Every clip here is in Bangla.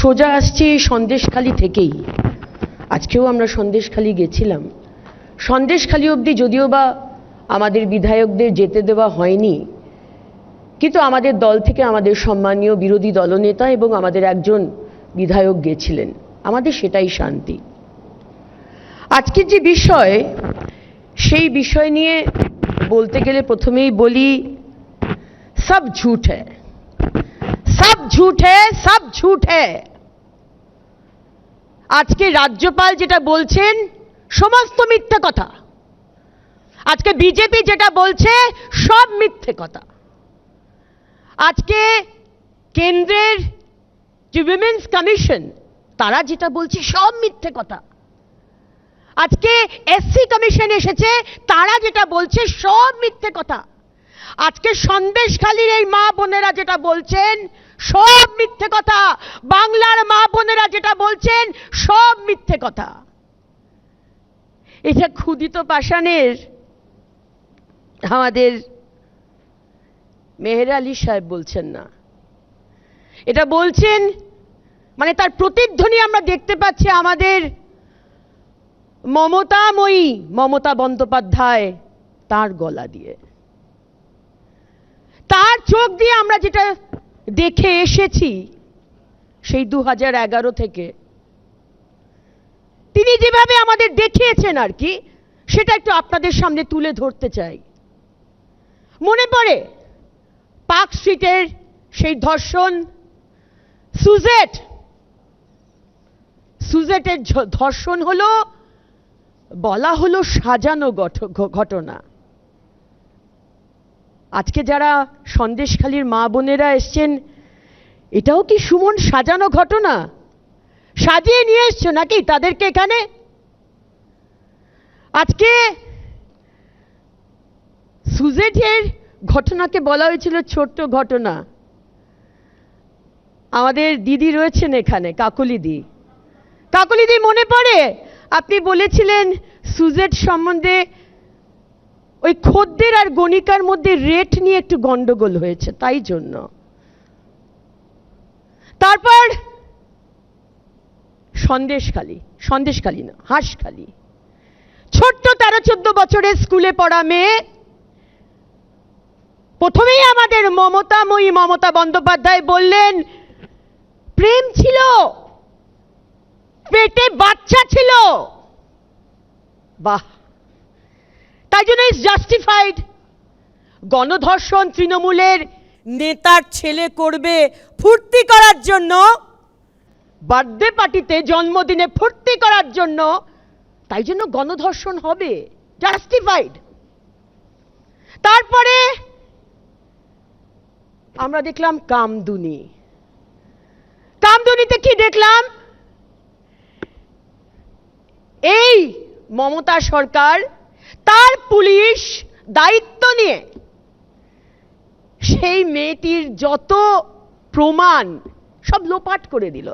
সোজা আসছি সন্দেশখালি থেকেই। আজকেও আমরা সন্দেশখালি গেছিলাম। সন্দেশখালি অবধি যদিও বা আমাদের বিধায়কদের যেতে দেওয়া হয়নি, কিন্তু আমাদের দল থেকে আমাদের সম্মানীয় বিরোধী দলনেতা এবং আমাদের একজন বিধায়ক গেছিলেন। আমাদের সেটাই শান্তি। আজকের যে বিষয়, সেই বিষয় নিয়ে বলতে গেলে প্রথমেই বলি, সব ঝুট সব ঝুট সব ঝুট আজকে রাজ্যপাল যেটা বলছেন, সমস্ত মিথ্যে কথা। আজকে বিজেপি যেটা বলছে, সব মিথ্যে কথা। আজকে কেন্দ্রের যে উইমেন্স কমিশন তারা যেটা বলছে, সব মিথ্যে কথা। আজকে এসসি কমিশন এসেছে, তারা যেটা বলছে, সব মিথ্যে কথা। আজকে সন্দেশখালীর এই মা বোনেরা যেটা বলছেন, সব মিথ্যে কথা। বাংলার মা বোনেরা যেটা বলছেন, সব মিথ্যে কথা। এটা ক্ষুদিত পাষাণের আমাদের মেহের আলী সাহেব বলছেন না। এটা বলছেন মানে তার প্রতিধ্বনি আমরা দেখতে পাচ্ছি আমাদের মমতাময়ী, মমতা বন্দ্যোপাধ্যায় তার গলা দিয়ে। তার চোখ দিয়ে আমরা যেটা দেখে এসেছি, সেই দু থেকে। তিনি যেভাবে আমাদের দেখিয়েছেন আর কি, সেটা একটু আপনাদের সামনে তুলে ধরতে চাই। মনে পড়ে, পার্ক স্ট্রিটের সেই ধর্ষণ, সুজেট, সুজেটের ধর্ষণ হলো, বলা হলো সাজানো ঘটনা। আজকে যারা সন্দেশখালীর মা বোনেরা এসছেন, এটাও কি সুমন সাজানো ঘটনা? সাজিয়ে নিয়ে এসছো নাকি তাদেরকে এখানে? আজকে সুজেটের ঘটনাকে বলা হয়েছিল ছোট্ট ঘটনা। আমাদের দিদি রয়েছেন এখানে কাকলিদি কাকলিদি মনে পড়ে? আপনি বলেছিলেন সুজেট সম্বন্ধে ওই খদ্দের আর গণিকার মধ্যে রেট নিয়ে একটু গন্ডগোল হয়েছে, তাই জন্য। তারপর সন্দেশখালি সন্দেশখালি না, হাঁসখালি। ছোট্ট তেরো চোদ্দ বছরের স্কুলে পড়া মেয়ে, প্রথমেই আমাদের মমতাময়ী মমতা বন্দ্যোপাধ্যায় বললেন, প্রেম ছিল, পেটে বাচ্চা ছিল। বাহ! তাই জন্য ইজ জাস্টিফাইড গণধর্ষণ তৃণমূলের নেতার ছেলে করবে ফুর্তি করার জন্য। বার্থডে পার্টিতে জন্মদিনে ফুর্তি করার জন্য। তাই জন্য গণধর্ষণ হবে। জাস্টিফাইড তারপরে আমরা দেখলাম কামদুনি। কামদুনিতে কি দেখলাম? এই মমতা সরকার তার পুলিশ দায়িত্ব নিয়ে সেই মেয়েটির যত প্রমাণ সব লোপাট করে দিল।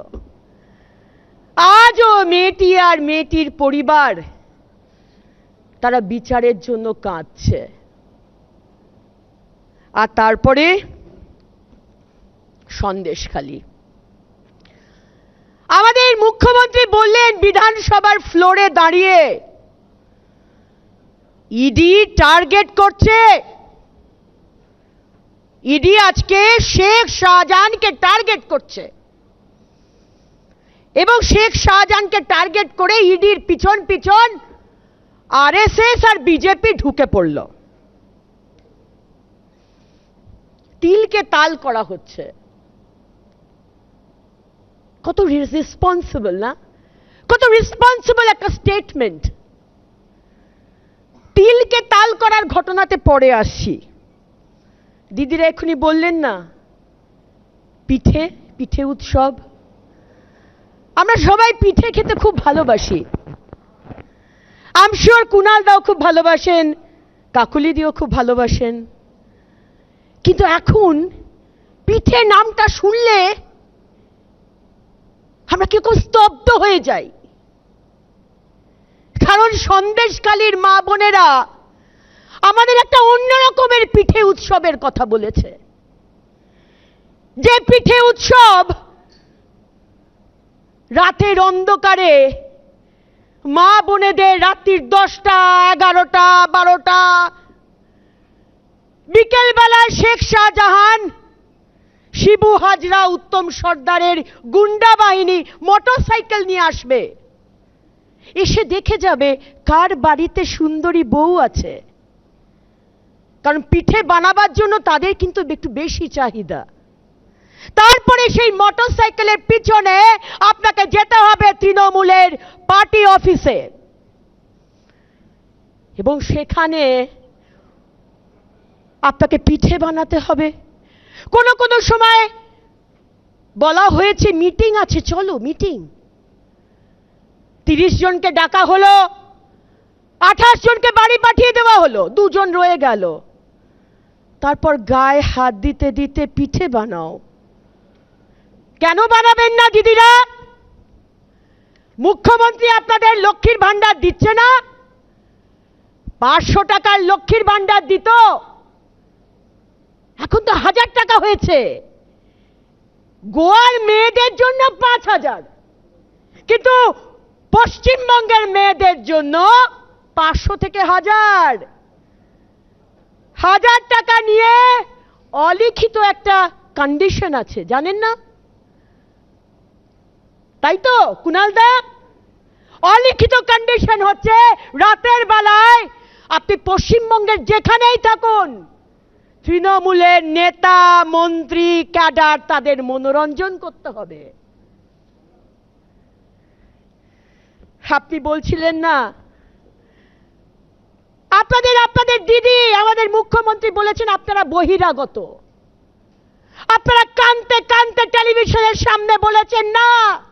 আজও মেয়েটি আর মেয়েটির পরিবার তারা বিচারের জন্য কাঁদছে। আর তারপরে সন্দেশখালী আমাদের মুখ্যমন্ত্রী বললেন, বিধানসভার ফ্লোরে দাঁড়িয়ে ইডি টার্গেট করছে। ইডি আজকে শেখ শাহজাহানকে টার্গেট করছে। এবং শেখ শাহজাহানকে টার্গেট করে ইডির পিছন পিছন আরএসএস আর বিজেপি ঢুকে পড়ল। তিলকে তাল করা হচ্ছে। কত রেসপন্সিবল না? কত রেসপন্সিবল একটা স্টেটমেন্ট তিলকে তাল করার ঘটনাতে পরে আসছি। দিদিরা এক্ষুনি বললেন না, পিঠে পিঠে উৎসব। আমরা সবাই পিঠে খেতে খুব ভালোবাসি। আম শিওর কুনাল দাও খুব ভালোবাসেন কাকুলি দিও খুব ভালোবাসেন। কিন্তু এখন পিঠে নামটা শুনলে আমরা কেউ স্তব্ধ হয়ে যাই। কারণ সন্দেশকালীর মা বোনেরা আমাদের একটা অন্য রকমের পিঠে উৎসবের কথা বলেছে। যে পিঠে উৎসব রাতের অন্ধকারে মা বোনেদের রাত্রির দশটা, এগারোটা, বারোটা বিকেলবেলায় শেখ শাহজাহান, শিবু হাজরা, উত্তম সর্দারের গুন্ডা বাহিনী মোটরসাইকেল নিয়ে আসবে। এসে দেখে যাবে কার বাড়িতে সুন্দরী বউ আছে। কারণ পিঠে বানাবার জন্য তাদের কিন্তু একটু বেশি চাহিদা। তারপরে সেই মোটর সাইকেলের পিছনে আপনাকে যেতে হবে তৃণমূলের পার্টি অফিসে। এবং সেখানে আপনাকে পিঠে বানাতে হবে। কোনো কোনো সময় বলা হয়েছে, মিটিং আছে, চলো, মিটিং। তিরিশ জনকে ডাকা হলো, আঠাশ জনকে বাড়ি পাঠিয়ে দেওয়া হলো, দুজন রয়ে গেল। তারপর গায়ে হাত দিতে দিতে পিঠে বানাও। কেন বানাবেন না দিদিরা? মুখ্যমন্ত্রী আপনাদের লক্ষ্মীর ভান্ডার দিচ্ছে না? পাঁচশো টাকার লক্ষ্মীর ভান্ডার দিত? এখন তো হাজার টাকা হয়েছে। গোয়ার মেয়েদের জন্য পাঁচ হাজার। কিন্তু পশ্চিমবঙ্গের মেয়েদের জন্য পাঁচশো থেকে হাজার। হাজার টাকা নিয়ে অলিখিত একটা কন্ডিশন আছে, জানেন না? তাই তো, কুনাল দা? অলিখিত কন্ডিশন হচ্ছে রাতের বেলায় আপনি পশ্চিমবঙ্গের যেখানেই থাকুন, তৃণমূলের নেতা, মন্ত্রী, ক্যাডার, তাদের মনোরঞ্জন করতে হবে। আপনি বলছিলেন না। আপনাদের আপনাদের দিদি, আমাদের মুখ্যমন্ত্রী বলেছেন আপনারা বহিরাগত। আপনারা কানতে কানতে টেলিভিশনের সামনে বলেছেন না।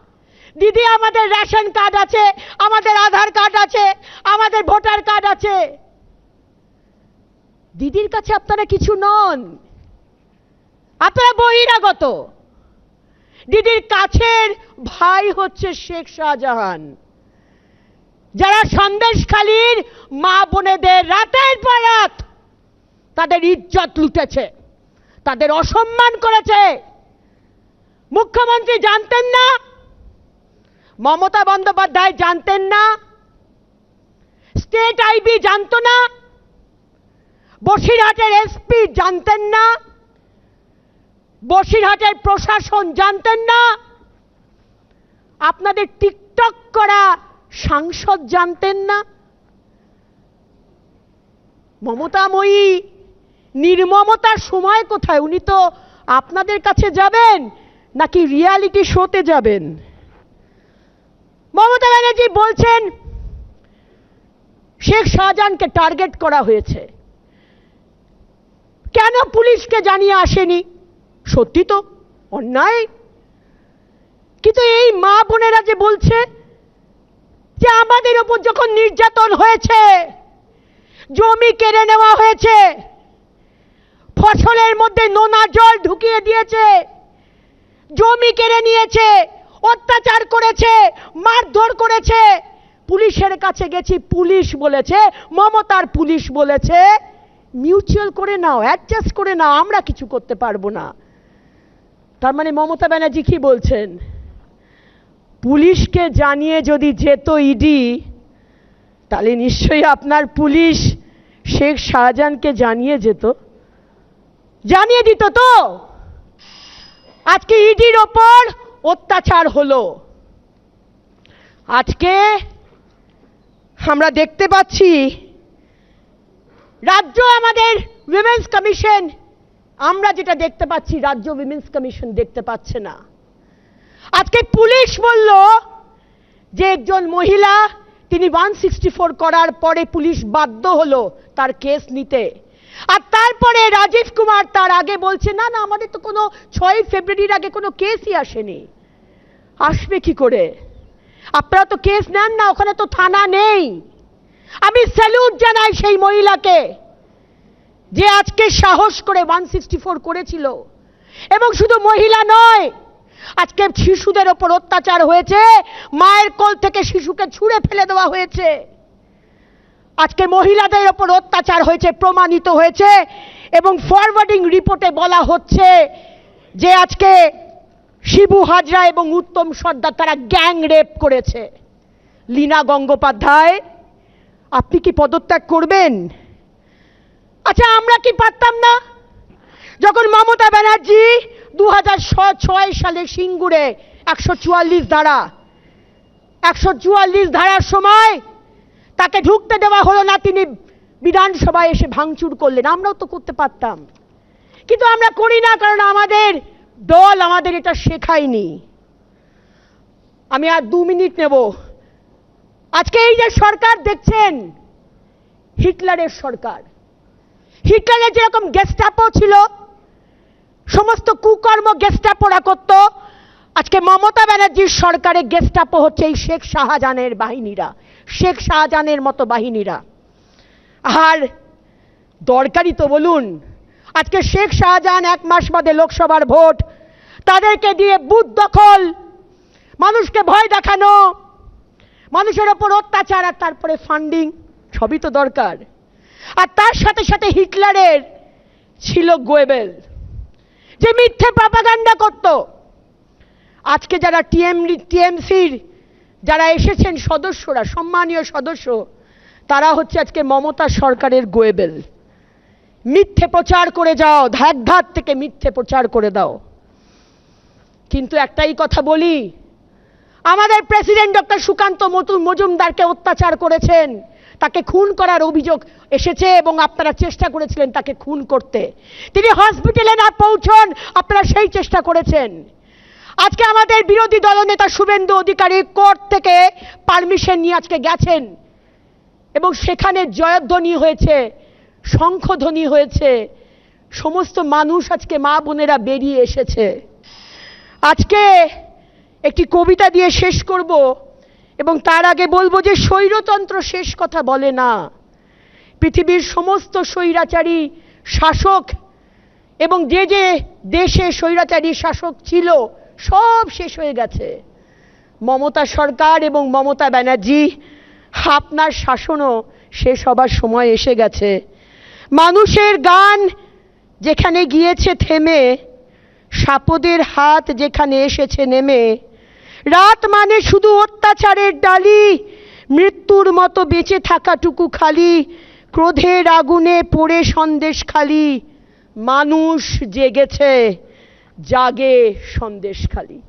দিদি, আমাদের রেশন কার্ড আছে, আমাদের আধার কার্ড আছে, আমাদের ভোটার কার্ড আছে। দিদির কাছে আপনারা কিছু নন। আপনারা বহিরাগত। দিদির কাছের ভাই হচ্ছে শেখ শাহজাহান। যারা সন্দেশখালীর মা বোনেদের রাতের পর রাত তাদের ইজ্জত লুটেছে, তাদের অসম্মান করেছে। মুখ্যমন্ত্রী জানতেন না, মমতা বন্দ্যোপাধ্যায় জানতেন না, স্টেট আইবি জানতো না, বসিরহাটের এসপি জানতেন না, বসিরহাটের প্রশাসন জানতেন না। আপনাদের টিকটক করা সাংসদ জানতেন না। মমতাময়ী, নির্মমতার সময় কোথায়? উনি তো আপনাদের কাছে যাবেন নাকি রিয়ালিটি শোতে যাবেন? মমতা ব্যানার্জি বলছেন, শেখ শাহজাহানকে টার্গেট করা হয়েছে। কেন পুলিশকে জানিয়ে আসেনি? সত্যি তো, অন্যায়। কিন্তু এই মা বোনেরা যে বলছে যে আমাদের উপর যখন নির্যাতন হয়েছে, জমি কেড়ে নেওয়া হয়েছে, ফসলের মধ্যে নোনা জল ঢুকিয়ে দিয়েছে, জমি কেড়ে নিয়েছে, অত্যাচার করেছে, মারধর করেছে, পুলিশের কাছে গেছি, পুলিশ বলেছে, মমতার পুলিশ বলেছে, মিউচুয়াল করে নাও, অ্যাডজাস্ট করে নাও, আমরা কিছু করতে পারব না। তার মানে মমতা ব্যানার্জি কি বলছেন? পুলিশকে জানিয়ে যদি যেত ইডি, তাহলে নিশ্চয়ই আপনার পুলিশ শেখ শাহজাহানকে জানিয়ে যেত। জানিয়ে দিত তো। আজকে ইডির ওপর অত্যাচার হলো। আজকে আমরা দেখতে পাচ্ছি, রাজ্য আমাদের উইমেন্স কমিশন আমরা যেটা দেখতে পাচ্ছি, রাজ্য উইমেন্স কমিশন দেখতে পাচ্ছে না। আজকে পুলিশ বলল যে একজন মহিলা, তিনি ওয়ান সিক্সটি ফোর করার পরে পুলিশ বাধ্য হলো তার কেস নিতে। আর তারপরে রাজীব কুমার তার আগে বলছে, না না, আমাদের তো কোনো ছয় ফেব্রুয়ারির আগে কোনো কেসই আসেনি। আসবে কি করে? আপনারা তো কেস নেন না, ওখানে তো থানা নেই। আমি স্যালুট জানাই সেই মহিলাকে যে আজকে সাহস করে ওয়ান সিক্সটি ফোর করেছিল। এবং শুধু মহিলা নয় আজকে শিশুদের ওপর অত্যাচার হয়েছে। মায়ের কোল থেকে শিশুকে ছুঁড়ে ফেলে দেওয়া হয়েছে। আজকে মহিলাদের ওপর অত্যাচার হয়েছে, প্রমাণিত হয়েছে এবং ফরওয়ার্ডিং রিপোর্টে বলা হচ্ছে যে আজকে শিবু হাজরা এবং উত্তম সর্দার তারা গ্যাং রেপ করেছে। লীনা গঙ্গোপাধ্যায়, আপনি কি পদত্যাগ করবেন? আচ্ছা আমরা কি পারতাম না? যখন মমতা ব্যানার্জি দু ছয় সালে সিঙ্গুরে একশো চুয়াল্লিশ ধারা। একশো চুয়াল্লিশ ধারার সময় তাকে ঢুকতে দেওয়া হলো না, তিনি বিধানসভায় এসে ভাঙচুর করলেন। আমরাও তো করতে পারতাম। কিন্তু আমরা করি না, কারণ আমাদের দল আমাদের এটা শেখায়নি। আমি আর দু মিনিট নেব। আজকে এই যে সরকার, দেখছেন? হিটলারের সরকার। হিটলারের যেরকম গেস্টাপো ছিল সমস্ত কুকর্ম গেস্টাপোরা করত। আজকে মমতা ব্যানার্জির সরকারের গেস্টাপো হচ্ছে এই শেখ শাহজাহানের বাহিনীরা। শেখ শাহজাহানের মতো বাহিনীরা। আর দরকারি তো বলুন, আজকে শেখ শাহজাহান এক মাস বাদে লোকসভার ভোট। তাদেরকে দিয়ে বুথ দখল, মানুষকে ভয় দেখানো, মানুষের ওপর অত্যাচার আর তারপরে ফান্ডিং সবই তো দরকার। আর তার সাথে সাথে হিটলারের ছিল গোয়েবেল। যে মিথ্যে পাপাগান্ডা করত। আজকে যারা টিএম টিএমসির যারা এসেছেন সদস্যরা, সম্মানীয় সদস্য, তারা হচ্ছে আজকে মমতা সরকারের গোয়েবেল। মিথ্যে প্রচার করে যাও ধাক ধাক থেকে মিথ্যে প্রচার করে দাও। কিন্তু একটাই কথা বলি, আমাদের প্রেসিডেন্ট ডক্টর সুকান্ত মজুমদারকে অত্যাচার করেছেন। তাকে খুন করার অভিযোগ এসেছে এবং আপনারা চেষ্টা করেছিলেন তাকে খুন করতে। তিনি হসপিটালে না পৌঁছন, আপনারা সেই চেষ্টা করেছেন। আজকে আমাদের বিরোধী দলনেতা শুভেন্দু অধিকারী কোর্ট থেকে পারমিশন নিয়ে আজকে গেছেন এবং সেখানে জয়ধ্বনি হয়েছে, শঙ্খধ্বনি হয়েছে। সমস্ত মানুষ আজকে মা বোনেরা বেরিয়ে এসেছে। আজকে একটি কবিতা দিয়ে শেষ করব। এবং তার আগে বলব যে স্বৈরতন্ত্র শেষ কথা বলে না। পৃথিবীর সমস্ত স্বৈরাচারী শাসক এবং যে যে দেশে স্বৈরাচারী শাসক ছিল, সব শেষ হয়ে গেছে। মমতা সরকার এবং মমতা ব্যানার্জি, আপনার শাসনও শেষ হবার সময় এসে গেছে। মানুষের গান যেখানে গিয়েছে থেমে, সাপদের হাত যেখানে এসেছে নেমে রাত মানে শুধু অত্যাচারের ডালি। মৃত্যুর মতো বেঁচে থাকাটুকু খালি। ক্রোধের আগুনে পড়ে সন্দেশ খালি। মানুষ জেগেছে, জাগে সন্দেশ খালি।